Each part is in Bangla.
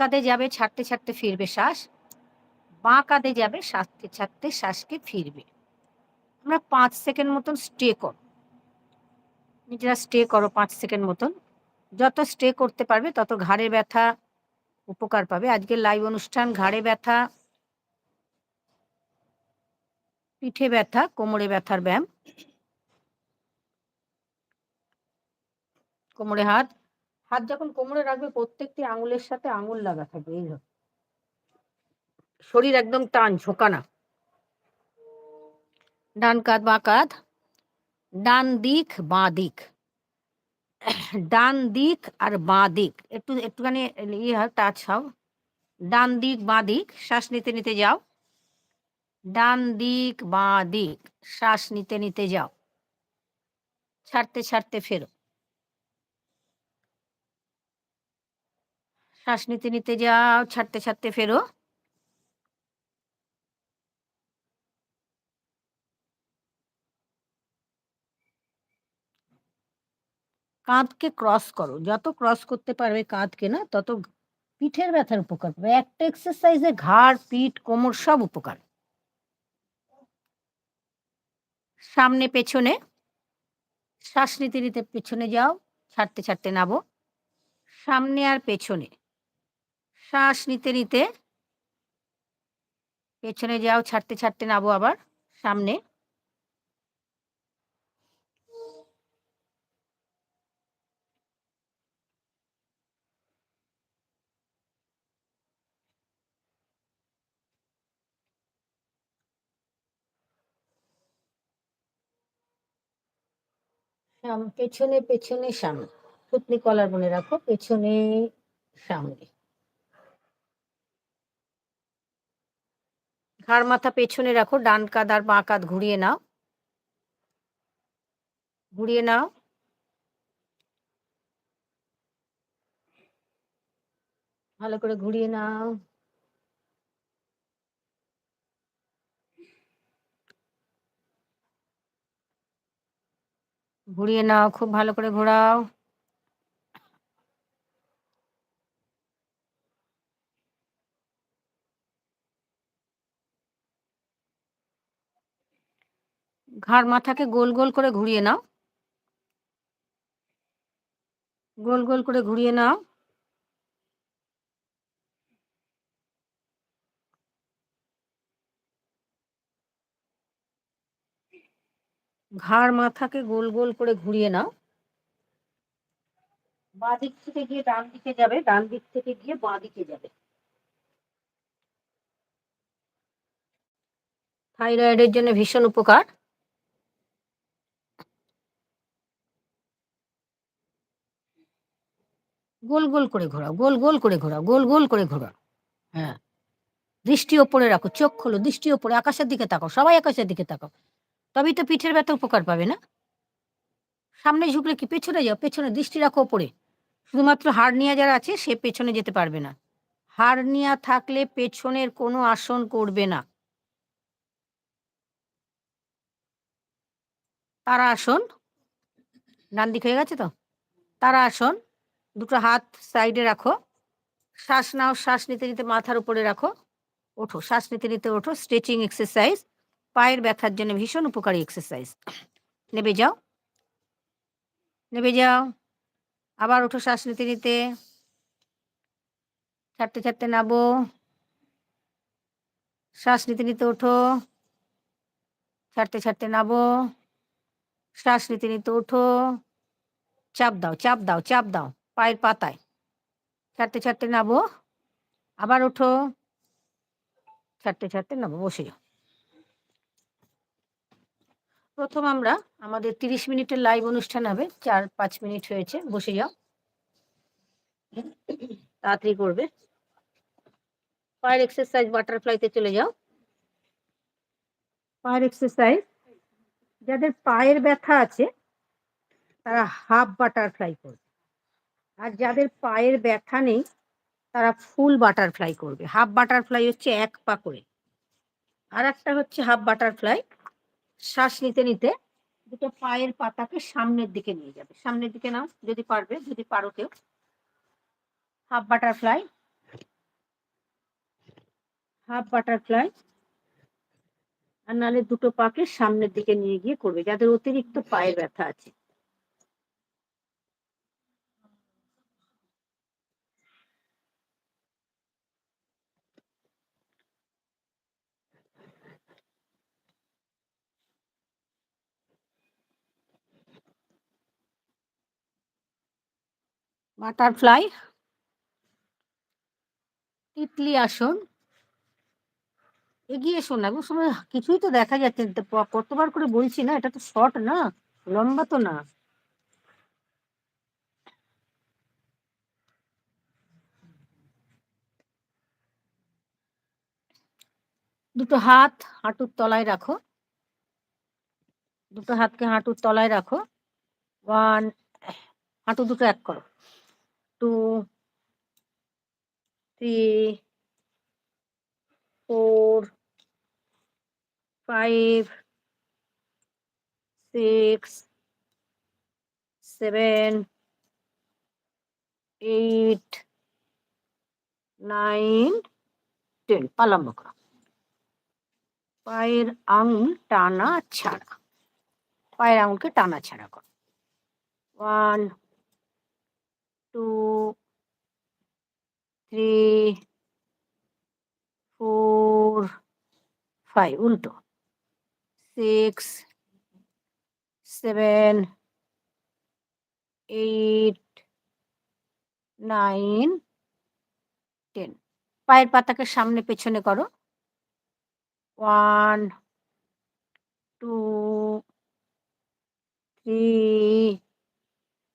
কাঁধে যাবে, ছাড়তে ছাড়তে ফিরবে শ্বাস। বাঁ কাঁধে যাবে, ছাড়তে ছাড়তে শ্বাসকে ফিরবে। আমরা পাঁচ সেকেন্ড মতন স্টে কর নিজেরা স্টে করো পাঁচ সেকেন্ড মতন। যত স্টে করতে পারবে, তত ঘাড়ে ব্যথা উপকার পাবে। আজকের লাইভ অনুষ্ঠান, ঘাড়ে ব্যথা, পিঠে ব্যথা, কোমরে ব্যথার ব্যায়াম। কোমরে হাত হাত যখন কোমরে রাখবে, প্রত্যেকটি আঙুলের সাথে আঙুল লাগা থাকবে, এই শরীর একদম টান ঝোঁকানা ডান কাঁধ বাঁ কাঁধ ডান দিক, বাঁ দিক। ডান দিক আর বাঁ দিক। একটু, একটুখানি ইয়ে হয়, টাচ হও। ডান দিক, বাঁ দিক, শ্বাস নিতে নিতে যাও। ডান দিক, বাঁ দিক, শ্বাস নিতে নিতে যাও। ছাড়তে ছাড়তে ফেরো। শ্বাস নিতে নিতে যাও ছাড়তে ছাড়তে ফেরো। কাঁধকে ক্রস করো। যত ক্রস করতে পারবে কাঁধকে না, তত পিঠের ব্যথার উপকার পাবে। একটা এক্সারসাইজে ঘাড়, পিঠ, কোমর সব উপকার। সামনে, পেছনে শ্বাস নিতে নিতে পেছনে যাও, ছাড়তে ছাড়তে নাবো সামনে আর পেছনে। শ্বাস নিতে নিতে পেছনে যাও, ছাড়তে ছাড়তে নাবো আবার সামনে। পেছনে পেছনে সামনে। পুতনি কলার মনে রাখো, পেছনে সামনে। ঘাড় মাথা পেছনে রাখো, ডান কাঁধ আর বাঁ কাঁধ ঘুরিয়ে নাও। ঘুরিয়ে নাও। ভালো করে ঘুরিয়ে নাও। ঘুরিয়ে নাও, খুব ভালো করে ঘোরাও। ঘাড় মাথাকে গোল গোল করে ঘুরিয়ে নাও। গোল গোল করে ঘুরিয়ে নাও। ঘাড় মাথাকে গোল গোল করে ঘুরিয়ে নাও। বাঁ দিক থেকে গিয়ে ডান দিকে যাবে, ডান দিক থেকে গিয়ে বাঁ দিকে যাবে। থাইরয়েডের জন্য ভীষণ উপকার। গোল গোল করে ঘোরাও, গোল গোল করে ঘোরাও, গোল গোল করে ঘোরাও। হ্যাঁ। দৃষ্টি ওপরে রাখো, চোখ খোলো, দৃষ্টি ওপরে, আকাশের দিকে তাকাও, সবাই আকাশের দিকে তাকাও। তবেই তো পিঠের ব্যথা উপকার পাবে না। সামনে ঝুঁকলে কি পেছনে যাও, পেছনে দৃষ্টি রাখো ওপরে। শুধুমাত্র হাড়নিয়া যারা আছে, সে পেছনে যেতে পারবে না। হাড়নিয়া থাকলে পেছনের কোনো আসন করবে না। তারা আসন, ডান দিক হয়ে গেছে তো? তারা আসন দুটো হাত সাইডে রাখো। শ্বাস নাও, শ্বাস নিতে নিতে মাথার উপরে রাখো। ওঠো, শ্বাস নিতে নিতে ওঠো। স্ট্রেচিং এক্সারসাইজ পায়ের ব্যথার জন্য ভীষণ উপকারী এক্সারসাইজ নেবে যাও। নেবে যাও। আবার ওঠো, শ্বাস নিতে নিতে। ছাড়তে ছাড়তে নাবো। শ্বাস নিতে নিতে ওঠো। ছাড়তে ছাড়তে নাবো। শ্বাস নিতে নিতে ওঠো। চাপ দাও চাপ দাও চাপ দাও। পায়ের পাতায়। ছাড়তে ছাড়তে নাবো আবার ওঠো। ছাড়তে ছাড়তে নাবো বসে যাও। প্রথম আমরা আমাদের তিরিশ মিনিটের লাইভ অনুষ্ঠান হবে। চার, পাঁচ মিনিট হয়েছে, বসে যাও। তাড়াতাড়ি করবে। পায়ের এক্সারসাইজ বাটারফ্লাইতে চলে যাও। পায়ের এক্সারসাইজ যাদের পায়ের ব্যথা আছে, তারা হাফ বাটারফ্লাই করবে। আর যাদের পায়ের ব্যথা নেই, তারা ফুল বাটারফ্লাই করবে। হাফ বাটারফ্লাই হচ্ছে এক পা করে। আর একটা হচ্ছে হাফ বাটারফ্লাই, শ্বাস নিতে নিতে দুটো পায়ের পাতাকে সামনের দিকে নিয়ে যাবে। সামনের দিকে নাও, যদি পারবে, যদি পারো কেউ। হাফ বাটারফ্লাই হাফ বাটারফ্লাই, আর নাহলে দুটো পাকে সামনের দিকে নিয়ে গিয়ে করবে। যাদের অতিরিক্ত পায়ের ব্যথা আছে। বাটারফ্লাই, তিতলি আসন। এগিয়ে এসো না এমন সময় কিছুই তো দেখা যাচ্ছে কতবার করে বলছি না, এটা তো শর্ট না, লম্বা তো না। দুটো হাত হাঁটুর তলায় রাখো। দুটো হাতকে হাঁটুর তলায় রাখো। ওয়ান, হাঁটু দুটো এক করো। Two three four five six seven eight nine ten পালম্ব করো পায়ের আঙুল টানা ছাড়া। পায়ের আঙুলকে টানা ছাড়া করো। One two three four five উল্টো। Six seven eight nine ten পায়ের পাতাকে সামনে পেছনে করো। ওয়ান টু থ্রি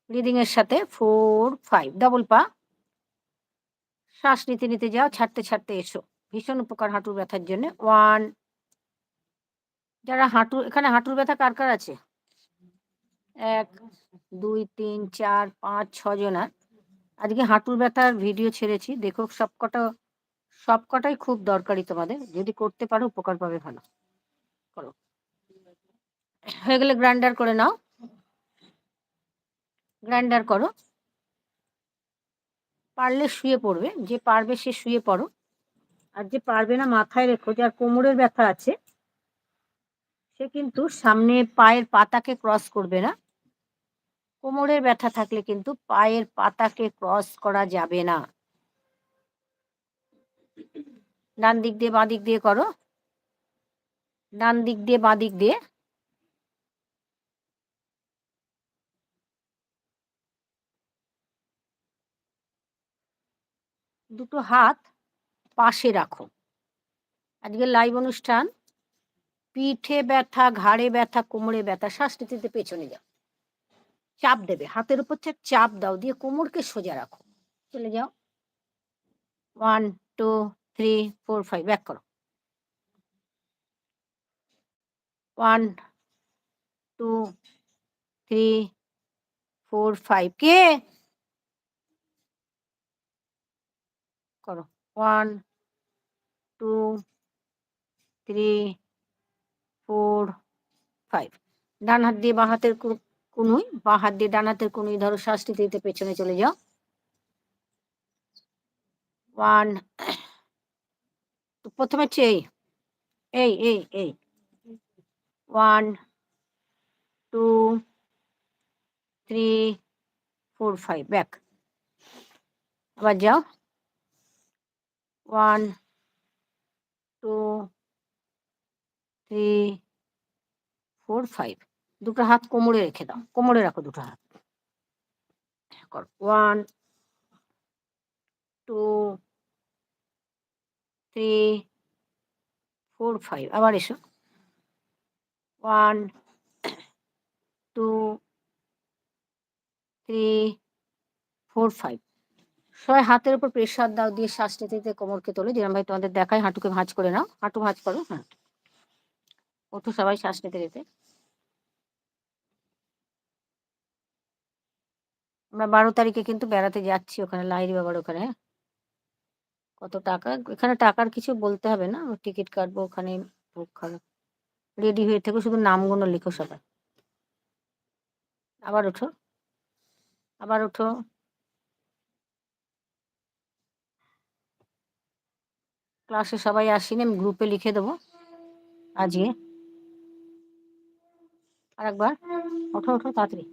ব্রিদিং এর সাথে ফোর ফাইভ ডবল পা। শ্বাস নিতে নিতে যাও, ছাড়তে ছাড়তে এসো। ভীষণ উপকার হাঁটুর ব্যথার জন্য। ওয়ান যারা হাঁটু এখানে হাঁটুর ব্যথা কার কার আছে? এক, দুই, তিন, চার, পাঁচ ছজনার আজকে হাঁটুর ব্যথার ভিডিও ছেড়েছি। দেখো, সবকটা, সবকটাই খুব দরকারি তোমাদের। যদি করতে পারো, উপকার পাবে ভালো। করো। হয়ে গেলে গ্রাইন্ডার করে নাও। গ্রাইন্ডার করো। পারলে শুয়ে পড়বে, যে পারবে সে শুয়ে পড়ো। আর যে পারবে না, মাথায় রেখো যার কোমরের ব্যথা আছে, সে কিন্তু সামনে পায়ের পাতাকে ক্রস করবে না। কোমরের ব্যথা থাকলে কিন্তু পায়ের পাতাকে ক্রস করা যাবে না। ডান দিক দিয়ে, বাঁ দিক দিয়ে করো। ডান দিক দিয়ে, বাঁ দিক দিয়ে। দুটো হাত পাশে রাখো। আজকে লাইভ অনুষ্ঠান, পিঠে ব্যথা, ঘাড়ে ব্যথা, কোমরে ব্যথা শ্বাস নিতে পেছনে যাও। চাপ দেবে, হাতের উপর চাপ দাও, দিয়ে কোমরকে সোজা রাখো। চলে যাও। One two three four five back করো। One two three four five কে? করো। One, two, three, four, five. ডান হাত দিয়ে বাঁ হাতের কুনুই, বাঁ হাত দিয়ে ডান হাতের কুনুই ধরো শ্বাস নিতে নিতে পেছনে চলে যাও। ওয়ান, প্রথমে হচ্ছে এই। এই এই এই। One, two, three, four, five, back. আবার যাও। One, two, three, four, five. দুটো হাত কোমরে রেখে দাও। কোমরে রাখো দুটো হাত। One, two, three, four, five. আবার এসো। One, two, three, four, five. সবাই হাতের উপর প্রেশার দাও দিয়ে শ্বাস নিতে কোমরকে তোলে। যেরকম ভাই তোমাদের দেখায় হাঁটুকে ভাঁজ করে নাও। হাঁটু ভাঁজ করো হ্যাঁ। ওঠো সবাই শ্বাস নিতে নিতে। আমরা বারো তারিখে কিন্তু বেড়াতে যাচ্ছি ওখানে লাহিরি বাবার ওখানে? কত টাকা? এখানে টাকার কিছু বলতে হবে না। টিকিট কাটবো, ওখানে ভোগ খাব। রেডি হয়ে থেকো, শুধু নামগুলো লিখো সবাই। আবার ওঠো। আবার ওঠো। ক্লাসে সবাই আসিনি, আমি গ্রুপে লিখে দেবো। আজকে। আর একবার ওঠো ওঠো, তাড়াতাড়ি।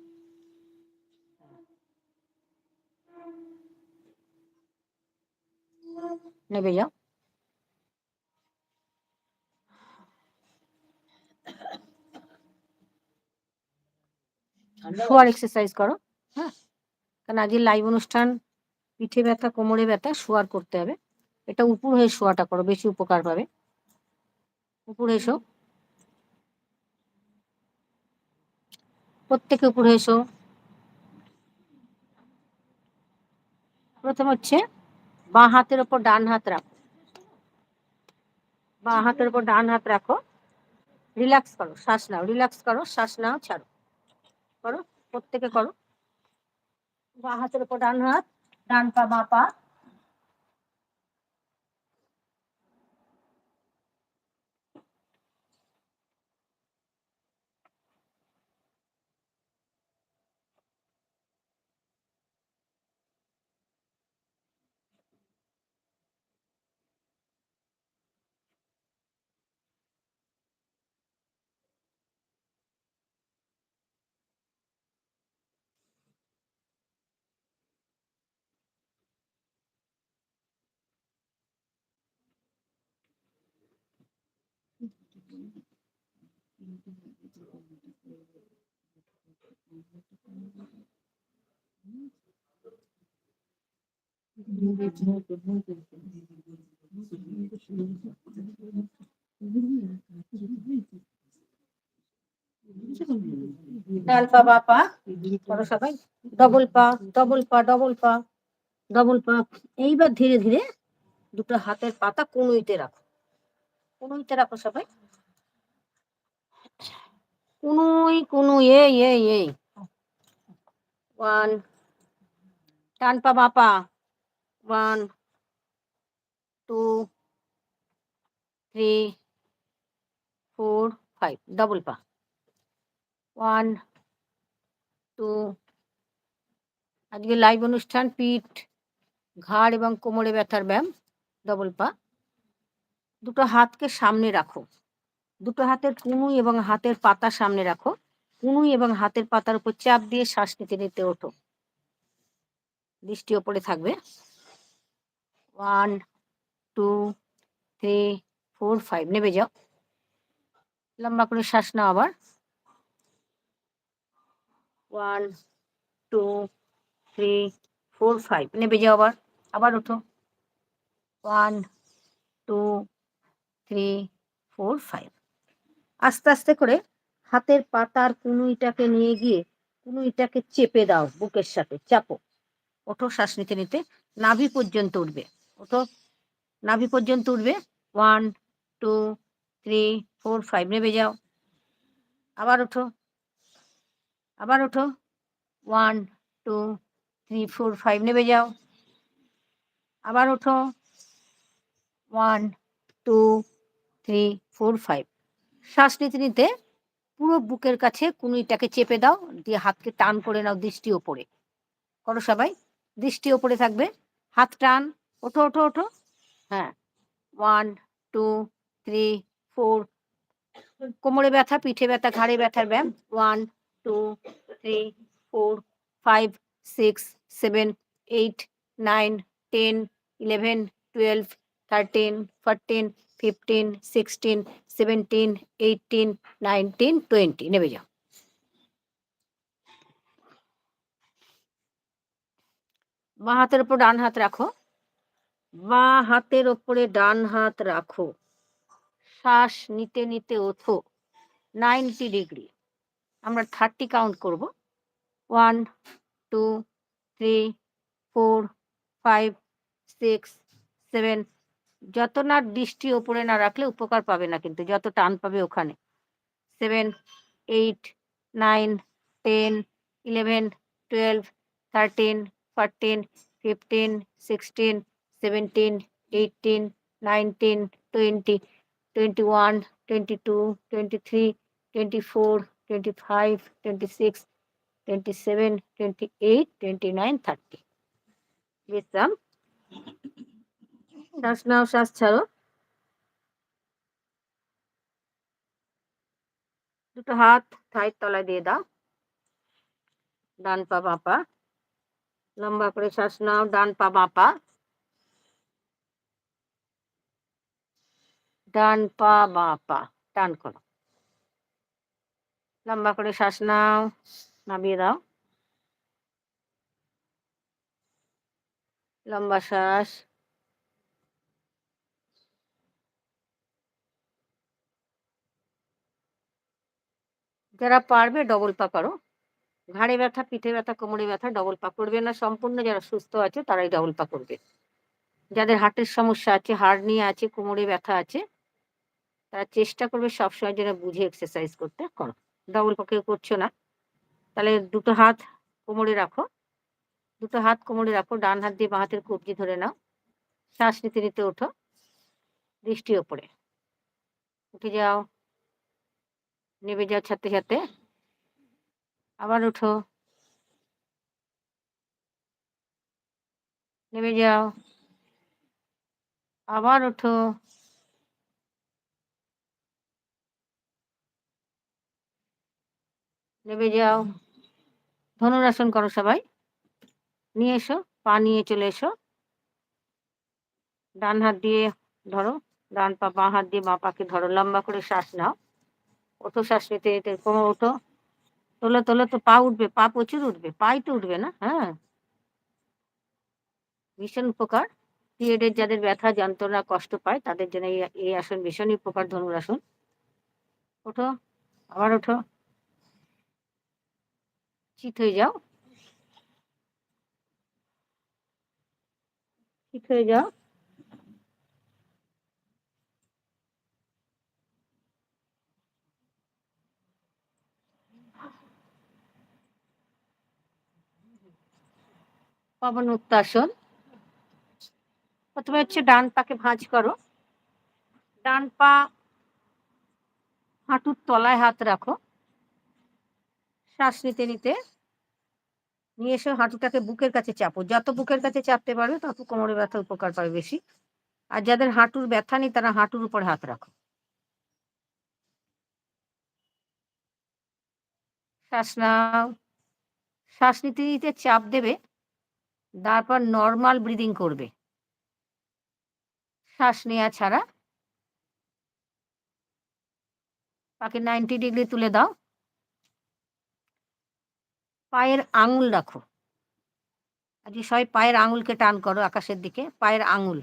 নেবে, যাও। শোয়ার এক্সারসাইজ করো হ্যাঁ? কারণ আজকে লাইভ অনুষ্ঠান, পিঠে ব্যথা, কোমরে ব্যথা, শোয়ার করতে হবে। এটা উপর হয়ে শোয়াটা করো, বেশি উপকার পাবে। উপরে এসো প্রত্যেকে উপরে এসো প্রথম হচ্ছে, বাঁ হাতের ওপর ডান হাত রাখো। বাঁ হাতের ওপর ডান হাত রাখো। রিল্যাক্স করো, শ্বাস নাও, রিল্যাক্স করো, শ্বাস নাও, ছাড়ো। করো, প্রত্যেকে করো। বাঁ হাতের ওপর ডান হাত, ডান পা, বাঁ পা। ডান পা বা পা। করো সবাই। ডবল পা ডবল পা ডবল পা ডবল পা। এইবার ধীরে ধীরে দুটো হাতের পাতা কুনুইতে রাখো। কুনুইতে রাখো সবাই। কুনুই কুনুই, এই এই এই। ওয়ান ডান পা বা পা। One two three four five double পা। ওয়ান টু আজকে লাইভ অনুষ্ঠান, পিঠ, ঘাড় এবং কোমরে ব্যথার ব্যায়াম ডবল পা। দুটো হাতকে সামনে রাখো। দুটো হাতের কুনুই এবং হাতের পাতা সামনে রাখো। কুনুই এবং হাতের পাতার উপর চাপ দিয়ে শ্বাস নিতে নিতে ওঠো। দৃষ্টি ওপরে থাকবে। One two three four five নেবে যাও। লম্বা করে শ্বাস নাও আবার। One two three four five নেবে যাও আবার। আবার ওঠো। One two three four five আস্তে আস্তে করে হাতের পাতার কুনুইটাকে নিয়ে গিয়ে কুনুইটাকে চেপে দাও বুকের সাথে, চাপো। ওঠো শ্বাস নিতে নিতে, নাভি পর্যন্ত উঠবে। ওঠো, নাভি পর্যন্ত উঠবে। One two three four five নেবে যাও। আবার ওঠো আবার ওঠো। One two three four five নেবে যাও। আবার ওঠো। One two three four five শ্বাস নিতে নিতে পুরো বুকের কাছে কুনুইটাকে চেপে দাও, দিয়ে হাতকে টান করে নাও দৃষ্টি ওপরে। করো সবাই, দৃষ্টি ওপরে থাকবে। হাত টান, ওঠো ওঠো ওঠো। হ্যাঁ। ওয়ান টু থ্রি ফোর কোমরে ব্যথা, পিঠে ব্যথা, ঘাড়ে ব্যথার ব্যায়াম। One two three four five six seven eight nine ten eleven twelve thirteen fourteen fifteen sixteen seventeen eighteen nineteen twenty নেবে যাও। বাঁ হাতের উপর ডান হাত রাখো। বাঁ হাতের ওপরে ডান হাত রাখো। শ্বাস নিতে নিতে ওঠো। নাইনটি ডিগ্রি আমরা থার্টি কাউন্ট করব। One two three four five six seven যত না দৃষ্টি ওপরে না রাখলে উপকার পাবে না কিন্তু, যত টান পাবে ওখানে। Seven eight nine ten eleven twelve thirteen fourteen fifteen sixteen seventeen eighteen nineteen twenty twenty one twenty two twenty three twenty four twenty five twenty six twenty seven twenty eight twenty nine thirty বিশ্রাম শ্বাস নাও, শ্বাস ছাড়ো। দুটো হাত থাইয়ের তলায় দিয়ে দাও। ডান পা বাপা। লম্বা করে শ্বাস নাও, ডান পা বাপা। ডান পা বাপা, টান করো। লম্বা করে শ্বাস নাও, নামিয়ে দাও। লম্বা শ্বাস। যারা পারবে ডবল পা করো। ঘাড়ে ব্যথা, পিঠে ব্যথা, কোমরে ব্যথা ডবল পা করবে না। সম্পূর্ণ যারা সুস্থ আছে তারাই ডবল পা করবে। যাদের হার্টের সমস্যা আছে হাড় নিয়ে আছে, কোমরে ব্যথা আছে, তারা চেষ্টা করবে সবসময় যেন বুঝে এক্সারসাইজ করতে। করো। ডবল পা কেউ করছ না। তাহলে দুটো হাত কোমরে রাখো। দুটো হাত কোমরে রাখো। ডান হাত দিয়ে বাঁ হাতের কবজি ধরে নাও। শ্বাস নিতে নিতে ওঠো। দৃষ্টি ওপরে। উঠে যাও। নেমে যাও ছাড়তে ছাড়তে আবার উঠো। নেমে যাও। আবার উঠো। নেমে যাও। ধনুরাসন করো সবাই। নিয়ে এসো, পা নিয়ে চলে এসো। ডান হাত দিয়ে ধরো, ডান পা, বাঁ হাত দিয়ে বাঁ পাকে ধরো। লম্বা করে শ্বাস নাও। ওঠো শ্বাস নিতে নিতে কোমর ওঠো। তোলো তোলো তো পা উঠবে, পা প্রচুর উঠবে, পাই তো উঠবে না হ্যাঁ। ভীষণ উপকার। পিরিয়ডের যাদের ব্যথা, যন্ত্রণা, কষ্ট পায়, তাদের জন্য এই এই আসন ভীষণই উপকার, ধনুর আসন। ওঠো, আবার ওঠো। চিত হয়ে যাও। চিত হয়ে যাও। পবন উত্তাসন। প্রথমে হচ্ছে ডান পাকে ভাঁজ করো। ডান পা হাঁটুর তলায় হাত রাখো। শ্বাস নিতে নিতে নিয়ে এসে, হাঁটুটাকে বুকের কাছে চাপো। যত বুকের কাছে চাপতে পারবে তত কোমরে ব্যথা উপকার পাবে বেশি। আর যাদের হাঁটুর ব্যথা নেই তারা হাঁটুর উপর হাত রাখো। শ্বাস নাও। শ্বাস নিতে নিতে চাপ দেবে। তারপর নর্মাল ব্রিদিং করবে। শ্বাস নেওয়া ছাড়া। পাকে নাইনটি ডিগ্রি তুলে দাও। পায়ের আঙুল রাখো। আজকে সবাই পায়ের আঙুলকে টান করো আকাশের দিকে। পায়ের আঙুল।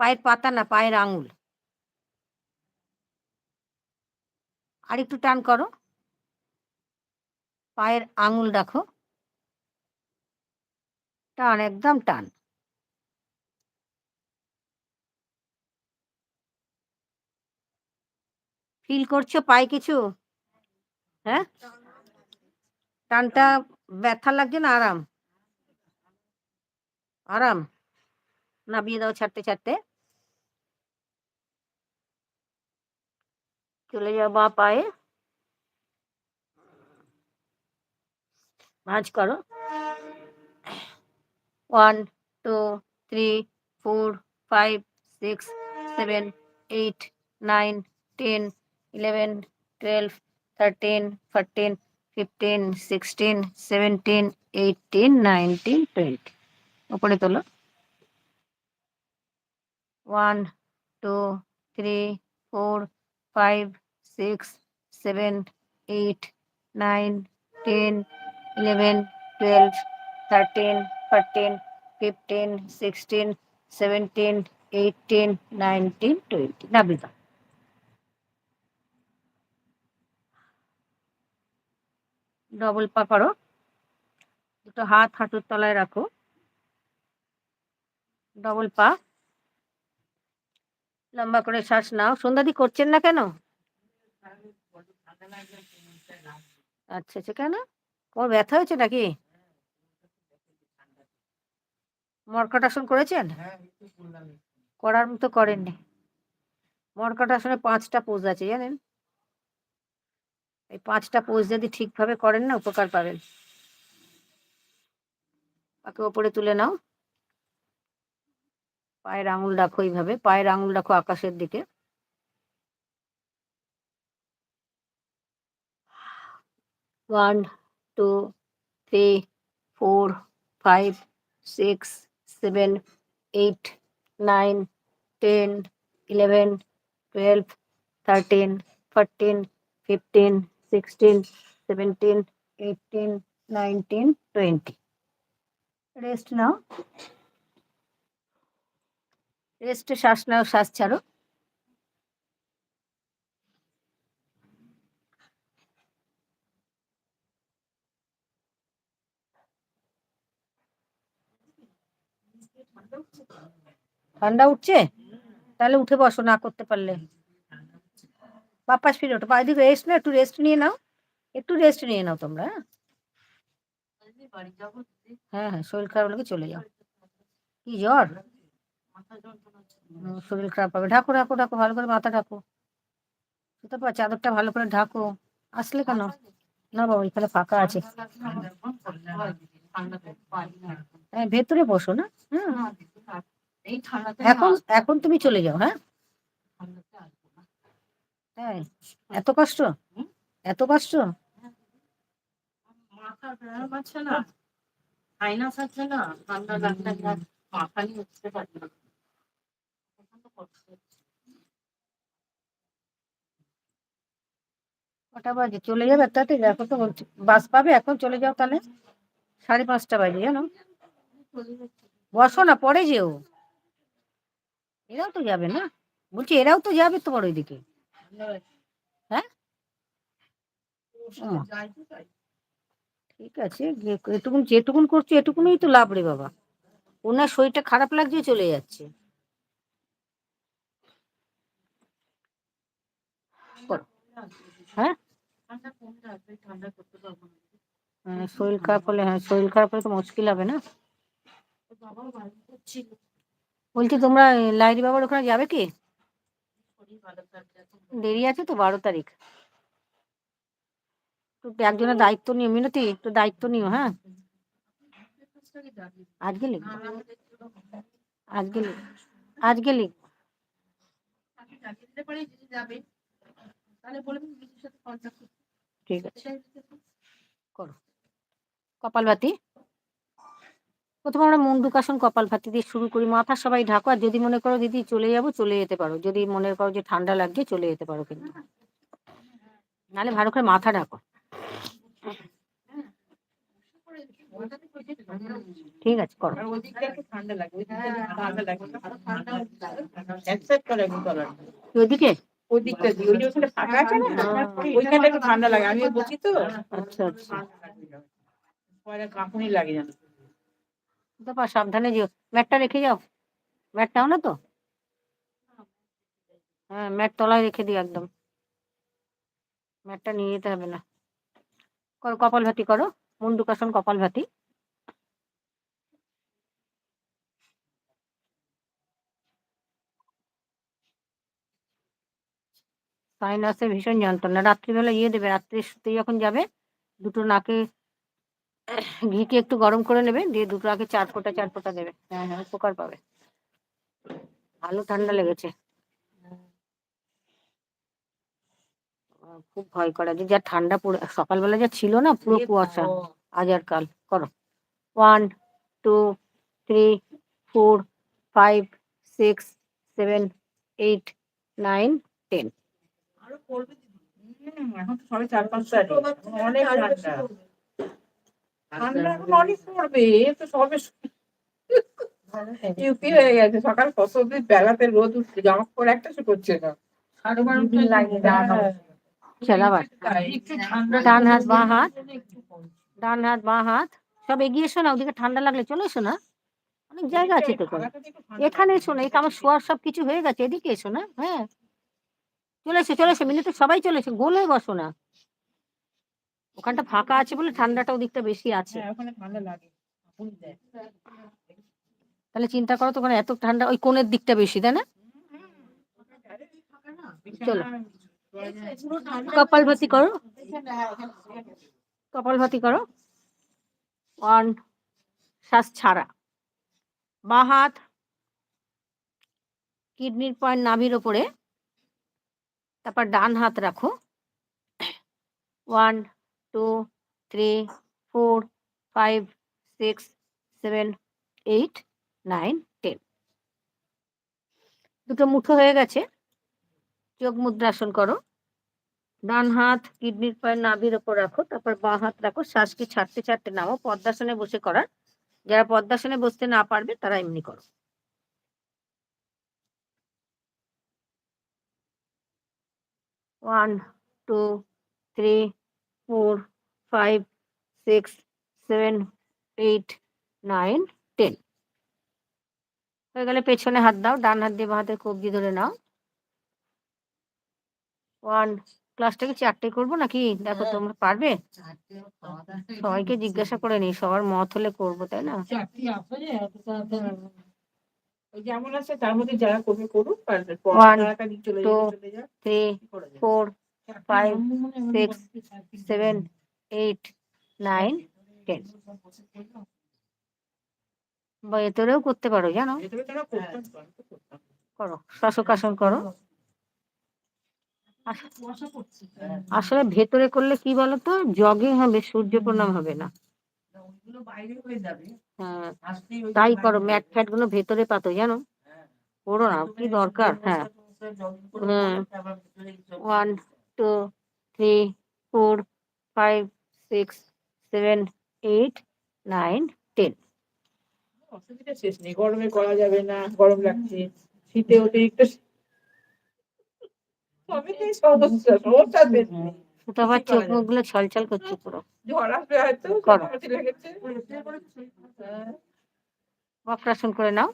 পায়ের পাতা না, পায়ের আঙুল। আর একটু টান করো। পায়ের আঙুল রাখো। টান, একদম টান। ফিল করছ পায়ে কিছু? হ্যাঁ? টানটা ব্যথা লাগছে না আরাম? আরাম? নাবিয়ে দাও ছাড়তে ছাড়তে। চলে যাও বা পায়ে। ভাঁজ করো। One two three four five six seven eight nine ten eleven twelve thirteen fourteen fifteen sixteen seventeen eighteen nineteen twenty ওপরে তোলো one two three four five six seven eight nine ten eleven twelve thirteen fourteen fifteen sixteen seventeen eighteen nineteen twenty Navika double পা করো দুটো হাত হাঁটুর তলায় রাখো ডবল পা লম্বা করে শ্বাস নাও সন্ধ্যাদি করছেন না কেন আচ্ছা আচ্ছা কেন কোমর ব্যথা হয়েছে নাকি মর্কটাসন করেছেন? করার মতো করেননি। মর্কটাসনে পাঁচটা পোজ আছে জানেন? এই পাঁচটা পোজ যদি ঠিকভাবে করেন না উপকার পাবেন। পাকে ওপরে তুলে নাও। পায়ের আঙুল রাখো এইভাবে। পায়ের আঙুল রাখো আকাশের দিকে। One two three four five six seven eight nine ten eleven twelve thirteen fourteen fifteen sixteen seventeen eighteen nineteen twenty rest নাও রেস্টে শ্বাস নাও শ্বাস ছাড়ো ঠান্ডা উঠছে? তাহলে উঠে বসো না করতে পারলে। বাপাস ফিরে ওঠো। এদিকে রেস্ট না একটু রেস্ট নিয়ে নাও। একটু রেস্ট নিয়ে নাও তোমরা। হ্যাঁ হ্যাঁ হ্যাঁ শরীর খারাপ লাগে চলে যাও। কি জ্বর? হুম, শরীর খারাপ হবে। ঢাকো ঢাকো ঢাকো ভালো করে মাথা ঢাকো। সুতো পা চাদরটা ভালো করে ঢাকো। আসলে কেন? না বাবা এখানে ফাঁকা আছে। হ্যাঁ ভেতরে বসো না। হ্যাঁ এখন এখন তুমি চলে যাও হ্যাঁ? তাই এত কষ্ট? এত কষ্ট? মাথা ব্যায়াম আছে না সাইনাস আছে না ঠান্ডা লাগলে মাথা নিয়ে উঠতে পারি না। প্রচণ্ড কষ্ট হচ্ছে। কটা বাজে? চলে যাবে তাতে দেখো তো বলছি বাস পাবে এখন চলে যাও তাহলে। সাড়ে পাঁচটা বাজে জানো? বসো না পরে যেও। এরাও তো যাবে না? বলছি এরাও তো যাবে তোমার ওইদিকে। হ্যাঁ? ঠিক আছে এটুকুন যেটুকুন করছ এটুকুনই তো লাভ রে বাবা। ওনার শরীরটা খারাপ লাগছে চলে যাচ্ছে। হ্যাঁ? হ্যাঁ, শরীর খারাপ হলে হ্যাঁ শরীর খারাপ হলে তো মুশকিল হবে না? বলছি তোমরা লাইরি বাবার ওখানে যাবে কি? শরীর ভালো থাকলে এখন দেরি আছে তো বারো তারিখ। একটু একজনের দায়িত্ব নিও মিনতি একটু দায়িত্ব নিও হ্যাঁ? আজকে লিখ আজকে লিখ আজকে লিখ তাকে জানিয়ে দিতে পারি যদি যাবে তাহলে বলবেন বিজুর সাথে কন্ট্যাক্ট করতে। ঠিক আছে। সেটাই দিতে করো। কপালভাতি। প্রথমে আমরা মুন্ডুকাসন কপালভাতি দিয়ে শুরু করি। মাথা সবাই ঢাকো আর যদি মনে করো দিদি চলে যাব চলে যেতে পারো। যদি মনে করো যে ঠান্ডা লাগছে চলে যেতে পারো কিন্তু। নাহলে ভালো করে মাথা ঢাকো। ঠিক আছে করো। ওদিকে ওদিকটা দিয়ে ওই যে ওখানে ফাঁকা আছে না? ওইখানটা একটু ঠান্ডা লাগে আমি বসি তো আচ্ছা। আচ্ছা কাঁপুনি লাগে জানো তারপর সাবধানে যেও। ম্যাটটা রেখে যাও। ম্যাট নাও না তো? হ্যাঁ ম্যাট তলায় রেখে দিও একদম। ম্যাটটা নিয়ে যেতে হবে না। করো, কপাল ভাতি করো। মুন্ডুকাসন কপাল ভাতি। সাইনাসে ভীষণ যন্ত্রণা। রাত্রিবেলা ইয়ে দেবে রাত্রে শুতে যখন যাবে, দুটো নাকে ঘিকে একটু গরম করে নেবে দিয়ে দুটো আগে চার ফোঁটা চার ফোঁটা দেবে। হ্যাঁ হ্যাঁ উপকার পাবে। ভালো ঠান্ডা লেগেছে। খুব ভয় করা যে যা ঠান্ডা পুরো সকালবেলা যা ছিল না পুরো কুয়াশা আজ আর কাল করো। One two three four five six seven eight nine ten. আরও হুম, এখন তো সবে চার পাঁচ অনেক ঠান্ডা। ঠান্ডা এখন অনেক পড়বে তো সবে ইউপি হয়ে গেছে সকাল কত অব্দি বেলাতে রোদ উঠছে জামা কাপড় একটা শুকোচ্ছে না। আবার ডান হাত, বাঁ হাত। ডান হাত বাঁ হাত। সব এগিয়ে এসো না ওদিকে ঠান্ডা লাগলে চলে এসো না। অনেক জায়গা আছে তো এখানে এসো না এই আমার শোয়ার সব কিছু হয়ে গেছে এদিকে এসো না হ্যাঁ। চলে এসো চলে এসো মিনিটে সবাই চলে এসো গোল হয়ে বসো না। ওখানটা ফাঁকা আছে বলে ঠান্ডাটা ওদিকটা বেশি আছে। হ্যাঁ ওখানে ঠান্ডা লাগে। তাহলে চিন্তা করো তো ওখানে এত ঠান্ডা ওই কোণের দিকটা বেশি তাই না? চলো। কপালভাতি করো। কপালভাতি করো। ওয়ান শ্বাস ছাড়া। বাঁ হাত কিডনির পয়েন্ট নাভির ওপরে। তারপর ডান হাত রাখো। One two three four five six seven eight nine ten দুটো মুঠো হয়ে গেছে। চোখ মুদ্রাসন করো। ডান হাত কিডনির পায়ের নাভির ওপর রাখো, তারপর বাঁ হাত রাখো, শ্বাসকে ছাড়তে ছাড়তে নামো পদ্মাসনে বসে করার। যারা পদ্মাসনে বসতে না পারবে, তারা এমনি করো। One two three four five six seven eight nine ten হয়ে গেলে পেছনে হাত দাও ডান হাত দিয়ে বাঁ হাতের কবজি ধরে নাও। ওয়ান ক্লাসটাকে চারটে করব নাকি? দেখো হ্যাঁ। তোমরা পারবে? সবাইকে জিজ্ঞাসা করে নি সবার মত হলে করব তাই না? যেমন আছে তার মধ্যে যারা করবে করুক চলে চলে যাক। থ্রি কি? Four five, six, seven eight nine ten বা এতরেও করতে পারো জানো। করো শ্বাসকাসন করো আসলে ভেতরে করলে কি বলতো জগিং হবে সূর্য প্রণাম হবে না হয়ে হ্যাঁ তাই করো ম্যাট। ফ্যাটগুলো ভেতরে পাতো জানো হ্যাঁ। করো না কি দরকার হ্যাঁ। One two three four five six seven eight nine ten অসুবিধা শেষ নেই গরমে করা যাবে না গরম লাগছে শীতে অতিরিক্ত সমস্যা সমস্যা নেই। চোখ যাবে? ছলছল করছে পুরো। ঝড় আসবে হয়তো করো। কাছাকাছি বক্রাসন করে নাও।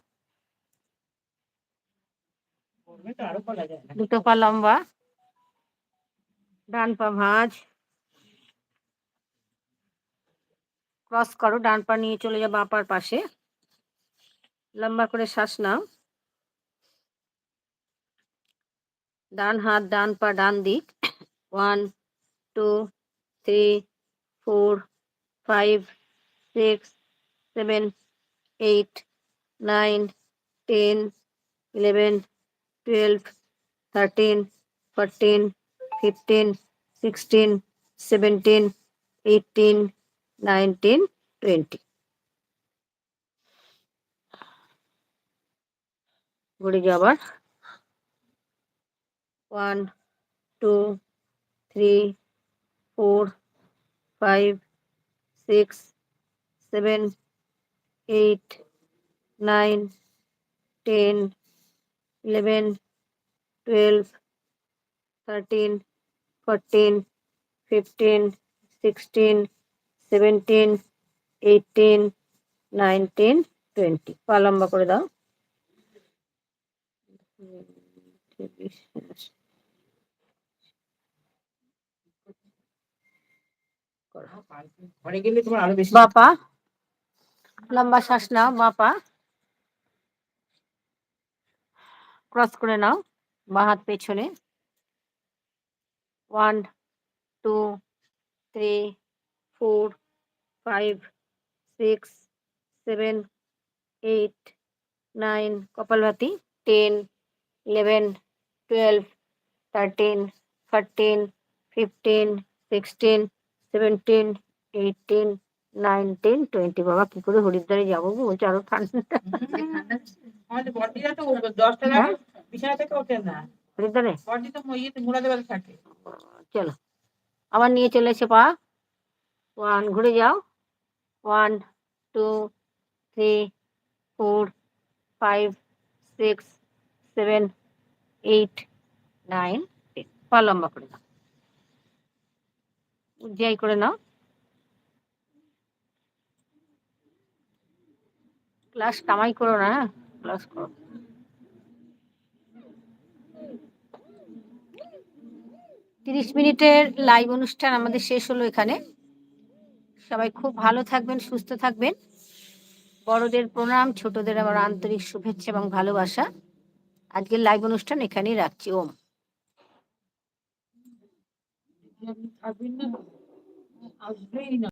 দুটো পা লম্বা। ডান পা ভাঁজ। ক্রস করো, ডান পা নিয়ে চলে যাও বাঁ পার পাশে। লম্বা করে শ্বাস নাও। ডান হাত, ডান পা, ডান দিক। One two three four five six seven eight nine ten eleven twelve thirteen fourteen fifteen sixteen seventeen eighteen nineteen twenty ঘুরে যাও আবার one two three four five six seven eight nine ten eleven twelve thirteen fourteen fifteen sixteen seventeen eighteen nineteen twenty পা লম্বা করে দাও। বাপা লম্বা শ্বাস নাও, বাপা। ক্রস করে নাও, বা হাত পেছনে। One two three four five six seven eight nine কপালভাতি ten eleven twelve thirteen thirteen fifteen sixteen seventeen eighteen nineteen twenty বাবা কি করে হরিদ্বারে যাব বলছে আরও ঠান্ডা আমাদের হ্যাঁ? চলো। আবার নিয়ে চলে এসে পা। ওয়ান ঘুরে যাও। One two three four five six seven eight nine ten পা লম্বা করে নাও উজ্জাই করে নাও। ক্লাস কামাই করো না হ্যাঁ? ক্লাস করো। তিরিশ মিনিটের লাইভ অনুষ্ঠান আমাদের শেষ হলো এখানে। সবাই খুব ভালো থাকবেন, সুস্থ থাকবেন। বড়দের প্রণাম, ছোটদের আমার আন্তরিক শুভেচ্ছা এবং ভালোবাসা। আজকের লাইভ অনুষ্ঠান এখানেই রাখছি, ওম। আসবেই না।